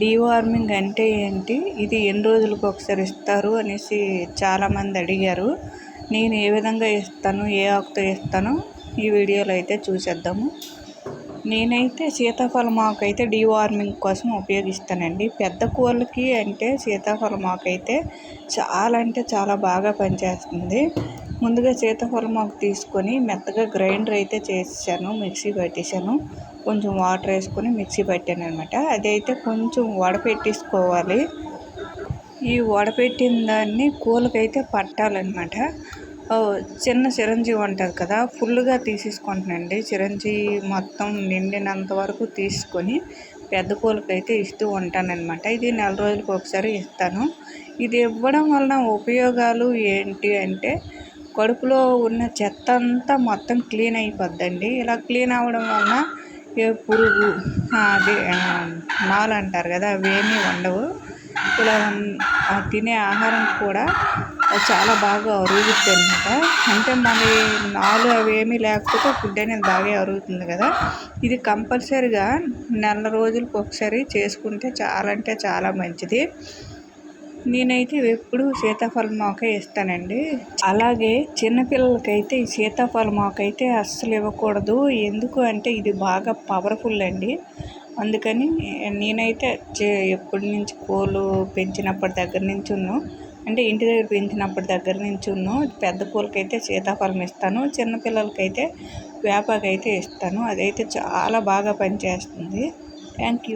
Deworming అంటే ఏంటి? ఇది ఎన్ని రోజులకు ఒకసారి ఇస్తారు అనేసి చాలామంది అడిగారు. నేను ఏ విధంగా ఇస్తాను? ఏ ఆకుతో ఇస్తానో? ఈ వీడియోలో అయితే చూసేద్దాము. నేనైతే సీతాఫలం ఆకు అయితే డీవార్మింగ్ కోసం ఉపయోగిస్తానండి. పెద్ద కోళ్ళకి అంటే సీతాఫలం ఆకు అయితే చాలా అంటే చాలా బాగా పనిచేస్తుంది. ముందుగా సీతాఫలం ఆకు తీసుకొని మెత్తగా గ్రైండర్ అయితే చేసాను మిక్సీ పట్టేసాను. కొంచెం వాటర్ వేసుకొని మిక్సీ పట్టాను అనమాట అదైతే కొంచెం వడపెట్టేసుకోవాలి. ఈ వడపెట్టిన దాన్ని కూలకైతే పట్టాలన్నమాట. చిన్న చిరంజీవి ఉంటుంది కదా ఫుల్గా తీసేసుకుంటానండి. చిరంజీవి మొత్తం నిండినంత వరకు తీసుకొని పెద్ద పూలకైతే ఇస్తూ ఉంటానన్నమాట. ఇది నెల రోజులకు ఒకసారి ఇస్తాను. ఇది ఇవ్వడం వలన ఉపయోగాలు ఏంటి అంటే కడుపులో ఉన్న చెత్త అంతా మొత్తం క్లీన్ అయిపోద్దండి. ఇలా క్లీన్ అవ్వడం వలన ఏ పురుగు అది నాలు అంటారు కదా అవేమీ ఉండవు. ఇలా తినే ఆహారం కూడా చాలా బాగా అరుగుద్ది అనమాట అంటే మరి నాలు అవేమీ లేకపోతే ఫుడ్ అనేది బాగా అరుగుతుంది కదా. ఇది కంపల్సరిగా నెల రోజులకు ఒకసారి చేసుకుంటే చాలా అంటే చాలా మంచిది. నేనైతే ఎప్పుడు సీతాఫలం మొక్క ఇస్తానండి. అలాగే చిన్నపిల్లలకైతే ఈ సీతాఫలం మొక్క అయితే అస్సలు ఇవ్వకూడదు. ఎందుకు అంటే ఇది బాగా పవర్ఫుల్ అండి. అందుకని నేనైతే ఎప్పటి నుంచి పూలు పెంచినప్పటి దగ్గర నుంచి ఉన్ను అంటే ఇంటి దగ్గర పెంచినప్పటి దగ్గర నుంచి పెద్ద పూలకైతే సీతాఫలం ఇస్తాను. చిన్నపిల్లలకైతే వేపాకైతే ఇస్తాను. అదైతే చాలా బాగా పనిచేస్తుంది. Thank you